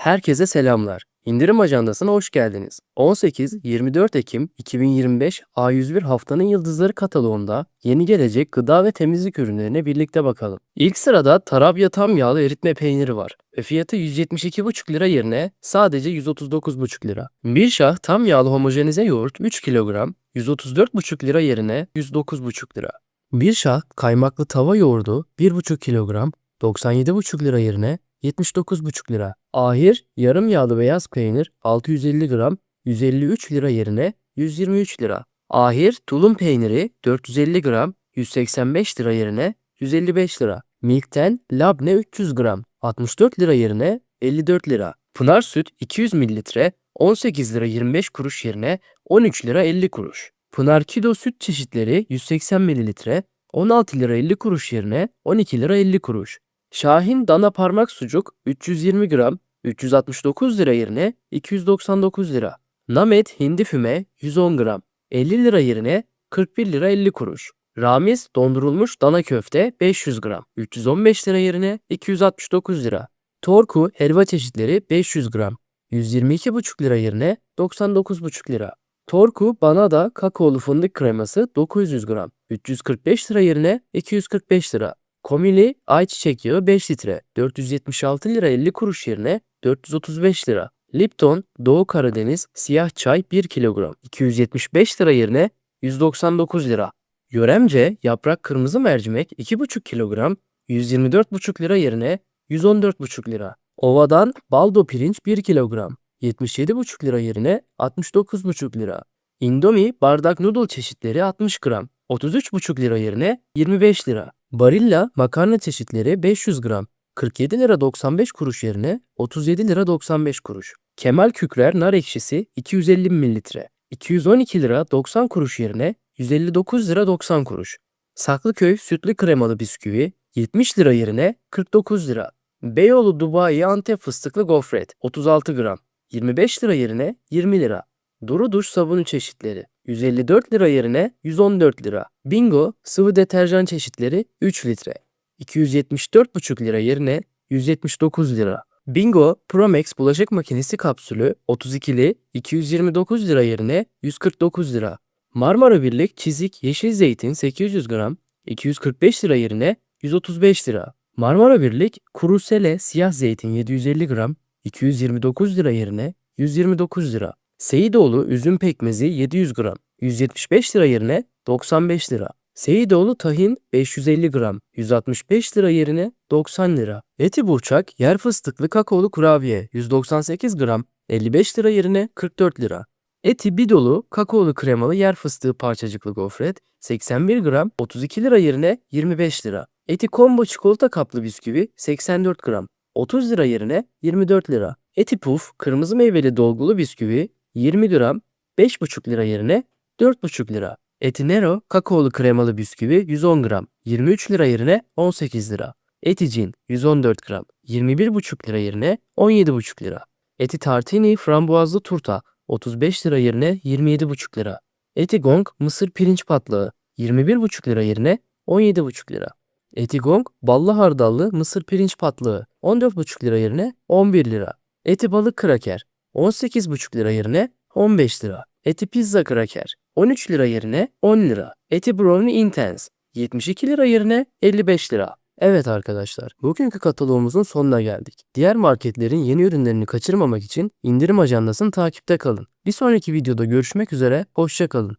Herkese selamlar. İndirim ajandasına hoş geldiniz. 18-24 Ekim 2025 A101 haftanın yıldızları kataloğunda yeni gelecek gıda ve temizlik ürünlerine birlikte bakalım. İlk sırada Tarabya tam yağlı eritme peyniri var ve fiyatı 172,5 lira yerine sadece 139,5 lira. Bir şah tam yağlı homojenize yoğurt 3 kilogram 134,5 lira yerine 109,5 lira. Bir şah kaymaklı tava yoğurdu 1,5 kilogram 97,5 lira yerine 79,5 lira. Ahir yarım yağlı beyaz peynir 650 gram 153 lira yerine 123 lira. Ahir tulum peyniri 450 gram 185 lira yerine 155 lira. Milk'ten labne 300 gram 64 lira yerine 54 lira. Pınar süt 200 mililitre 18 lira 25 kuruş yerine 13 lira 50 kuruş. Pınar Kido süt çeşitleri 180 mililitre 16 lira 50 kuruş yerine 12 lira 50 kuruş. Şahin dana parmak sucuk 320 gram 369 lira yerine 299 lira. Namet hindi füme 110 gram 50 lira yerine 41 lira 50 kuruş. Ramiz dondurulmuş dana köfte 500 gram 315 lira yerine 269 lira. Torku helva çeşitleri 500 gram 122,5 lira yerine 99,5 lira. Torku Banada kakaolu fındık kreması 900 gram 345 lira yerine 245 lira. Komili ayçiçek yağı 5 litre 476 lira 50 kuruş yerine 435 lira. Lipton Doğu Karadeniz siyah çay 1 kilogram 275 lira yerine 199 lira. Yöremce yaprak kırmızı mercimek 2,5 kilogram 124,5 lira yerine 114,5 lira. Ovadan baldo pirinç 1 kilogram 77,5 lira yerine 69,5 lira. Indomie bardak noodle çeşitleri 60 gram 33,5 lira yerine 25 lira. Barilla makarna çeşitleri 500 gram 47 lira 95 kuruş yerine 37 lira 95 kuruş. Kemal Kükrer nar ekşisi 250 mililitre 212 lira 90 kuruş yerine 159 lira 90 kuruş. Saklıköy sütlü kremalı bisküvi 70 lira yerine 49 lira. Beyoğlu Dubai Antep fıstıklı gofret 36 gram 25 lira yerine 20 lira. Duru duş sabunu çeşitleri 154 lira yerine 114 lira. Bingo sıvı deterjan çeşitleri 3 litre 274,5 lira yerine 179 lira. Bingo Promex bulaşık makinesi kapsülü 32'li 229 lira yerine 149 lira. Marmara Birlik çizik yeşil zeytin 800 gram 245 lira yerine 135 lira. Marmara Birlik kuru sele siyah zeytin 750 gram 229 lira yerine 129 lira. Seyidoğlu üzüm pekmezi 700 gram 175 lira yerine 95 lira. Seyidoğlu tahin 550 gram 165 lira yerine 90 lira. Eti burçak yer fıstıklı kakaolu kurabiye 198 gram 55 lira yerine 44 lira. Eti bidolu kakaolu kremalı yer fıstığı parçacıklı gofret 81 gram 32 lira yerine 25 lira. Eti combo çikolata kaplı bisküvi 84 gram 30 lira yerine 24 lira. Eti puf kırmızı meyveli dolgulu bisküvi 20 gram 5,5 lira yerine 4,5 lira. Eti Nero kakaolu kremalı bisküvi 110 gram 23 lira yerine 18 lira. Eti Cin 114 gram 21,5 lira yerine 17,5 lira. Eti Tartini frambuazlı turta 35 lira yerine 27,5 lira. Eti Gong mısır pirinç patlağı 21,5 lira yerine 17,5 lira. Eti Gong ballı hardallı mısır pirinç patlağı 14,5 lira yerine 11 lira. Eti balık kraker 18,5 lira yerine 15 lira. Eti pizza kraker 13 lira yerine 10 lira. Eti brownie intense 72 lira yerine 55 lira. Evet arkadaşlar, bugünkü kataloğumuzun sonuna geldik. Diğer marketlerin yeni ürünlerini kaçırmamak için indirim ajandasını takipte kalın. Bir sonraki videoda görüşmek üzere, hoşça kalın.